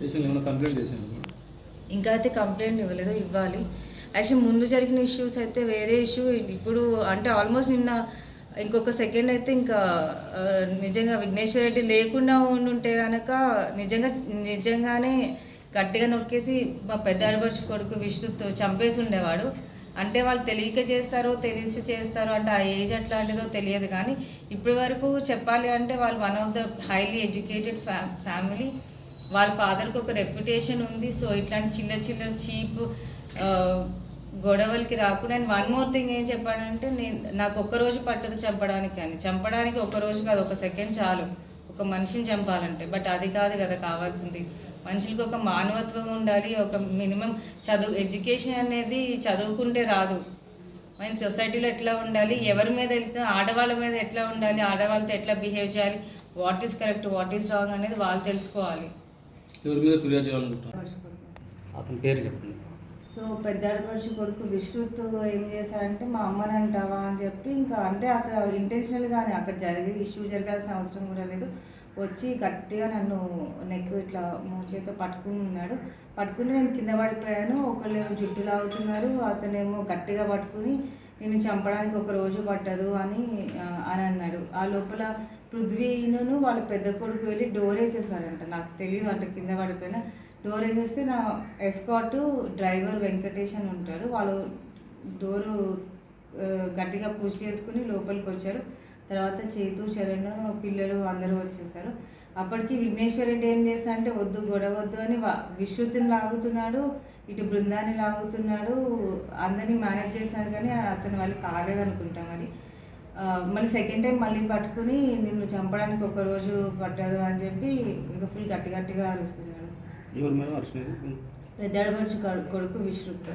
స్టేషన్లో ఏమైనా కంప్లైంట్ చేశాను? ఇంకా అయితే కంప్లైంట్ ఇవ్వలేదు ఇవ్వాలి. యాక్చువల్లీ ముందు జరిగిన ఇష్యూస్ అయితే వేరే ఇష్యూ ఇప్పుడు అంటే ఆల్మోస్ట్ నిన్న ఇంకొక సెకండ్ అయితే ఇంకా నిజంగా విఘ్నేశ్వర రెడ్డి లేకుండా ఉండుంటే కనుక నిజంగా నిజంగానే గట్టిగా నొక్కేసి మా పెద్ద ఆడపడుచు కొడుకు విష్ణుతో చంపేసి ఉండేవాడు అంటే వాళ్ళు తెలియక చేస్తారో తెలిసి చేస్తారో అంటే ఆ ఏజ్ అట్లాంటిదో తెలియదు కానీ ఇప్పటి వరకు చెప్పాలి అంటే వాళ్ళు one of the highly educated ఫ్యా ఫ్యామిలీ వాళ్ళ ఫాదర్కి ఒక రెప్యుటేషన్ ఉంది. సో ఇట్లాంటి చిల్లర చిల్లర చీప్ గొడవలకి రాకుండా అండ్ వన్ మోర్ థింగ్ ఏం చెప్పాడంటే నేను నాకు ఒక్క రోజు పట్టదు చంపడానికి అని. చంపడానికి ఒక రోజు కాదు ఒక సెకండ్ చాలు. ఒక మనిషిని చంపాలంటే. బట్ అది కాదు కదా కావాల్సింది. మనుషులకి ఒక మానవత్వం ఉండాలి. ఒక మినిమం చదువు ఎడ్యుకేషన్ అనేది చదువుకుంటే రాదు. మన సొసైటీలో ఎట్లా ఉండాలి? ఎవరి మీద వెళ్తే ఆడవాళ్ళ మీద ఎట్లా ఉండాలి? ఆడవాళ్ళతో ఎట్లా బిహేవ్ చేయాలి? What is correct what is wrong అనేది వాళ్ళు తెలుసుకోవాలి. ఎవరి మీద ఫిర్యాదు చేయాలనుకుంటున్నాను. అతని పేరు చెప్పండి. సో పెద్ద ఆడపడుచు కొడుకు విశ్రుత్ ఏం చేశారంటే మా అమ్మని అంటావా అని చెప్పి ఇంకా అంటే అక్కడ ఇంటెన్షనల్గానే అక్కడ జరిగే ఇష్యూ జరగాల్సిన అవసరం కూడా లేదు. వచ్చి గట్టిగా నన్ను నెక్ ఇట్లా చేతితో పట్టుకుని ఉన్నాడు. పట్టుకుని నేను కింద పడిపోయాను. ఒకళ్ళేమో జుట్టు లాగుతున్నారు అతనేమో గట్టిగా పట్టుకుని నేను చంపడానికి ఒక రోజు పట్టదు అని అని అన్నాడు. ఆ లోపల పృథ్వీను వాళ్ళ పెద్ద కొడుకు వెళ్ళి డోర్ వేసేసారంట నాకు తెలియదు అంటే కింద పడిపోయిన. డోర్ వేసేస్తే నా ఎస్కాట్ డ్రైవర్ వెంకటేష్ అని ఉంటారు వాళ్ళు డోరు గట్టిగా పుష్ చేసుకుని లోపలికి వచ్చారు. తర్వాత చేతు చరణ్ పిల్లలు అందరూ వచ్చేసారు అప్పటికి విఘ్నేశ్వర్ రెడ్డి ఏం చేస్తా అంటే వద్దు గొడవ వద్దు అని విశ్రుతిని లాగుతున్నాడు. ఇటు బృందాన్ని లాగుతున్నాడు అందరినీ మేనేజ్ చేశాడు కానీ అతను వాళ్ళు కాలేదనుకుంటా మరి. మళ్ళీ సెకండ్ టైం మళ్ళీ పట్టుకుని నిన్ను చంపడానికి ఒక రోజు పట్టదు అని చెప్పి ఇంకా ఫుల్ గట్టి గట్టిగా అరుస్తున్నాడు. ఎవరి అరిచినది పెద్దడపడుచు కొడుకు విశ్రుత్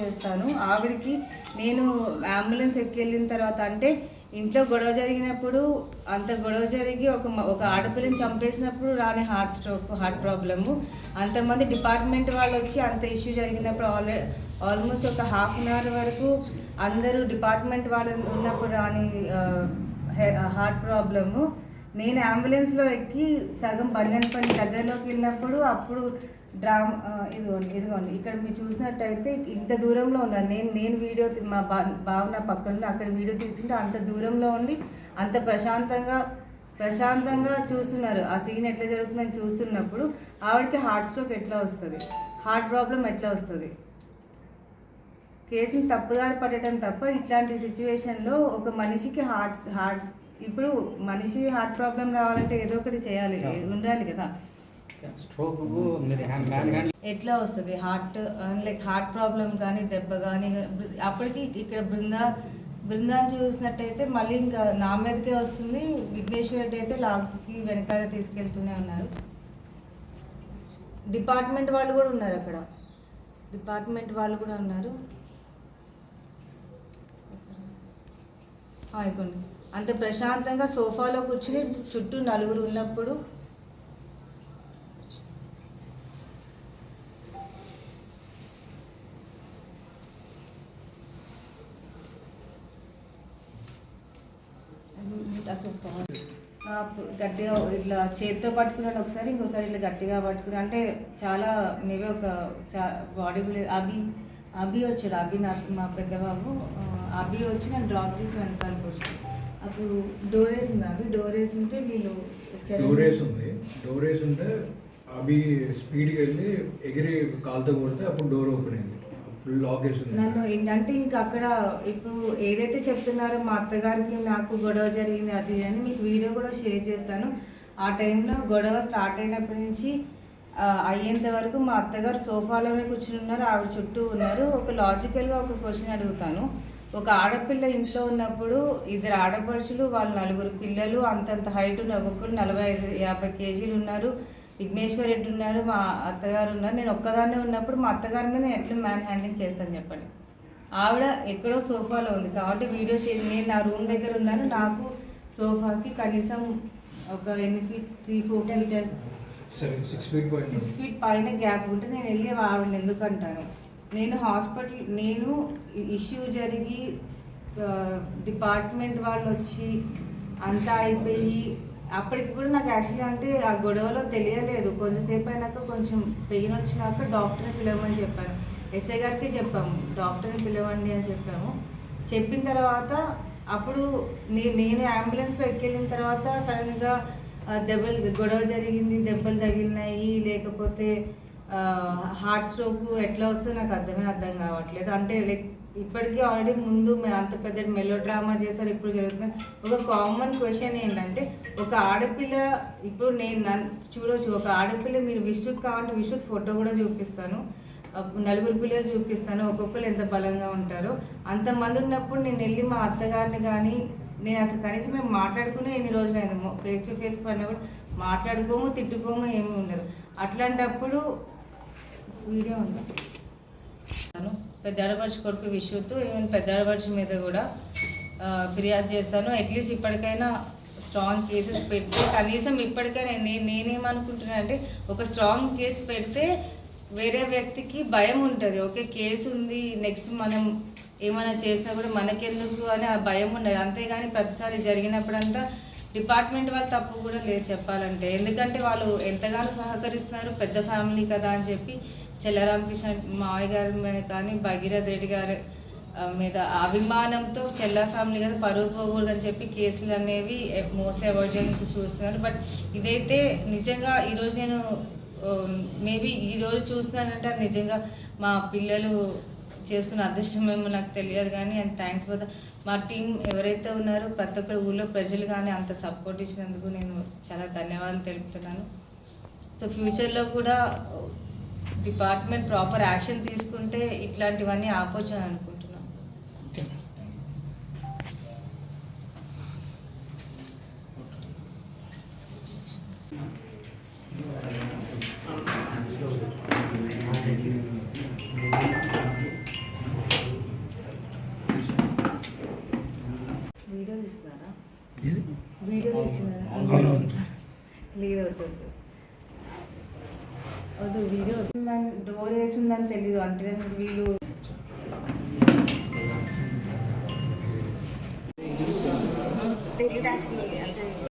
చేస్తాను. ఆవిడకి నేను అంబులెన్స్ ఎక్కి వెళ్ళిన తర్వాత అంటే ఇంట్లో గొడవ జరిగినప్పుడు అంత గొడవ జరిగి ఒక ఒక ఆడపిల్లని చంపేసినప్పుడు రాని హార్ట్ స్ట్రోక్ హార్ట్ ప్రాబ్లము. అంతమంది డిపార్ట్మెంట్ వాళ్ళు వచ్చి అంత ఇష్యూ జరిగినప్పుడు ఆల్ ఆల్మోస్ట్ ఒక హాఫ్ అన్ అవర్ వరకు అందరూ డిపార్ట్మెంట్ వాళ్ళు ఉన్నప్పుడు రాని హార్ట్ ప్రాబ్లము. నేను అంబులెన్స్లో ఎక్కి సగం బంగన్పల్లి దగ్గరలోకి వెళ్ళినప్పుడు అప్పుడు డ్రామా ఇదిగోండి ఇదిగోండి. ఇక్కడ మీరు చూసినట్టయితే ఇంత దూరంలో ఉన్నాను నేను నేను వీడియో మా బా భావన పక్కన అక్కడ వీడియో తీసుకుంటే అంత దూరంలో ఉండి అంత ప్రశాంతంగా ప్రశాంతంగా చూస్తున్నారు. ఆ సీన్ ఎట్లా జరుగుతుందని చూస్తున్నప్పుడు ఆవిడకి హార్ట్ స్ట్రోక్ ఎట్లా వస్తుంది? హార్ట్ ప్రాబ్లం ఎట్లా వస్తుంది? కేసుని తప్పుదారి పట్టడం తప్ప ఇట్లాంటి సిచ్యువేషన్లో ఒక మనిషికి హార్ట్ హార్ట్ ఇప్పుడు మనిషి హార్ట్ ప్రాబ్లం రావాలంటే ఏదో ఒకటి చేయాలి ఉండాలి కదా. స్ట్రోక్ ఎట్లా వస్తుంది? హార్ట్ లైక్ హార్ట్ ప్రాబ్లం కానీ దెబ్బ కానీ అప్పటికి ఇక్కడ బృందా బృందాన్ని చూసినట్టయితే మళ్ళీ ఇంకా నా మీదకే వస్తుంది. విఘ్నేశ్వర్ రెడ్డి అయితే లాక్కి వెనకాల తీసుకెళ్తూనే ఉన్నారు. డిపార్ట్మెంట్ వాళ్ళు కూడా ఉన్నారు అక్కడ. డిపార్ట్మెంట్ వాళ్ళు కూడా ఉన్నారు. ఆ, ఇదిగోండి అంత ప్రశాంతంగా సోఫాలో కూర్చుని చుట్టూ నలుగురు ఉన్నప్పుడు ఆ, గట్టిగా ఇట్లా చేతితో పట్టుకున్నాడు ఒకసారి ఇంకోసారి ఇట్లా గట్టిగా పట్టుకుని అంటే చాలా మేబీ ఒక బాడీ బిల్డర్ అభి అభి వచ్చాడు అభి నాకు మా పెద్ద బాబు అభి వచ్చి నన్ను డ్రాప్ చేసి వెనకాలకు వచ్చాడు అప్పుడు డోర్ వేసింది అభి. డోర్ వేసి ఉంటే వీళ్ళు డోర్ డోరేస్ ఉంది డోరేస్ ఉంటే అవి స్పీడ్గా వెళ్ళి ఎగిరి కాలుతో కొడితే అప్పుడు డోర్ ఓపెన్ అయింది. నన్ను ఏంటంటే ఇంకా అక్కడ ఇప్పుడు ఏదైతే చెప్తున్నారో మా అత్తగారికి నాకు గొడవ జరిగింది అది అని మీకు వీడియో కూడా షేర్ చేస్తాను. ఆ టైంలో గొడవ స్టార్ట్ అయినప్పటి నుంచి అయ్యేంత వరకు మా అత్తగారు సోఫాలోనే కూర్చుని ఉన్నారు. ఆవిడ చుట్టూ ఉన్నారు. ఒక లాజికల్గా ఒక క్వశ్చన్ అడుగుతాను. ఒక ఆడపిల్ల ఇంట్లో ఉన్నప్పుడు ఇద్దరు ఆడపడుచులు వాళ్ళు నలుగురు పిల్లలు అంతంత హైట్ ఉన్న ఒక్కొక్కరు నలభై ఐదు యాభై కేజీలు ఉన్నారు. విఘ్నేశ్వర్ రెడ్డి ఉన్నారు? మా అత్తగారు ఉన్నారు. నేను ఒక్కదాన్నే ఉన్నప్పుడు మా అత్తగారి మీద నేను ఎట్లా మ్యాన్ హ్యాండ్లింగ్ చేస్తాను చెప్పండి. ఆవిడ ఎక్కడో సోఫాలో ఉంది. కాబట్టి వీడియో షేర్ నేను నా రూమ్ దగ్గర ఉన్నాను. నాకు సోఫాకి కనీసం ఒక ఎన్ని feet three four feet six feet పోయింది సిక్స్ ఫీట్ పైన గ్యాప్ ఉంటే నేను వెళ్ళి ఆవిడని ఎందుకు అంటాను? నేను హాస్పిటల్ నేను ఇష్యూ జరిగి డిపార్ట్మెంట్ వాళ్ళు వచ్చి అంతా అయిపోయి అప్పటికి కూడా నాకు యాక్చువల్లీ అంటే ఆ గొడవలో తెలియలేదు. కొంచెంసేపు అయినాక కొంచెం పెయిన్ వచ్చినాక డాక్టర్ని పిలవమని చెప్పాను. ఎస్ఐ గారికి చెప్పాము. డాక్టర్ని పిలవండి అని చెప్పాము. చెప్పిన తర్వాత అప్పుడు నే నేను అంబులెన్స్లో ఎక్కెళ్ళిన తర్వాత సడన్గా దెబ్బలు గొడవ జరిగింది దెబ్బలు తగిలినాయి. లేకపోతే హార్ట్ స్ట్రోక్ ఎట్లా వస్తుందో నాకు అర్థమే అర్థం కావట్లేదు. అంటే లైక్ ఇప్పటికీ ఆల్రెడీ ముందు అంత పెద్ద మెలో డ్రామా చేశారు ఇప్పుడు జరుగుతుంది ఒక కామన్ క్వశ్చన్ ఏంటంటే ఒక ఆడపిల్ల ఇప్పుడు నేను నన్- చూడొచ్చు ఒక ఆడపిల్ల మీరు విశ్రుత్ కావాలంటే విశ్రుత్ ఫోటో కూడా చూపిస్తాను. నలుగురు పిల్లలు చూపిస్తాను ఒక్కొక్కరు ఎంత బలంగా ఉంటారో. అంతమంది ఉన్నప్పుడు నేను వెళ్ళి మా అత్తగారిని కానీ నేను అసలు కనీసం మేము మాట్లాడుకునే ఎన్ని రోజులు అయింది ఫేస్ టు ఫేస్ పడినా కూడా మాట్లాడుకోము తిట్టుకోము ఏమీ ఉండదు. అట్లాంటప్పుడు వీడియో ఉంది? పెద్ద ఆడపడుచు కొడుకు విశ్వత్తు ఈవెన్ పెద్ద ఆడపడుచు మీద కూడా ఫిర్యాదు చేస్తాను అట్లీస్ట్ ఇప్పటికైనా స్ట్రాంగ్ కేసెస్ పెడితే కనీసం ఇప్పటికైనా నేను నేనేమనుకుంటున్నా అంటే ఒక స్ట్రాంగ్ కేసు పెడితే వేరే వ్యక్తికి భయం ఉంటుంది. ఓకే కేసు ఉంది నెక్స్ట్ మనం ఏమైనా చేసినా కూడా మనకెందుకు అని ఆ భయం ఉండదు. అంతేగాని ప్రతిసారి జరిగినప్పుడంతా డిపార్ట్మెంట్ వాళ్ళు తప్పు కూడా లేదు చెప్పాలంటే. ఎందుకంటే వాళ్ళు ఎంతగానో సహకరిస్తున్నారు పెద్ద ఫ్యామిలీ కదా అని చెప్పి చెల్లరామకృష్ణ మావయ్య గారి మీద కానీ భగీరథ్ రెడ్డి గారి మీద అభిమానంతో చెల్ల ఫ్యామిలీ కదా పరువు పోకూడదని చెప్పి కేసులు అనేవి మోస్ట్లీ అవాయిడ్ చేయడానికి చూస్తున్నారు. బట్ ఇదైతే నిజంగా ఈరోజు నేను మేబీ ఈరోజు చూస్తున్నానంటే అది నిజంగా మా పిల్లలు చేసుకున్న అదృష్టమేమో నాకు తెలియదు కానీ అండ్ థ్యాంక్స్ ఫర్ ద మా టీం ఎవరైతే ఉన్నారో ప్రతి ఒక్కరి ఊళ్ళో ప్రజలు కానీ అంత సపోర్ట్ ఇచ్చినందుకు నేను చాలా ధన్యవాదాలు తెలుపుతున్నాను. సో ఫ్యూచర్లో కూడా డిపార్ట్మెంట్ ప్రాపర్ యాక్షన్ తీసుకుంటే ఇట్లాంటివన్నీ ఆపొచ్చు అని అనుకుంటున్నాను. వీడియో లేదు వద్దు వద్దు వీడియో డోర్ వేసిందని తెలీదు అంటే వీళ్ళు తెలియదు యాక్చువల్లీ అంటే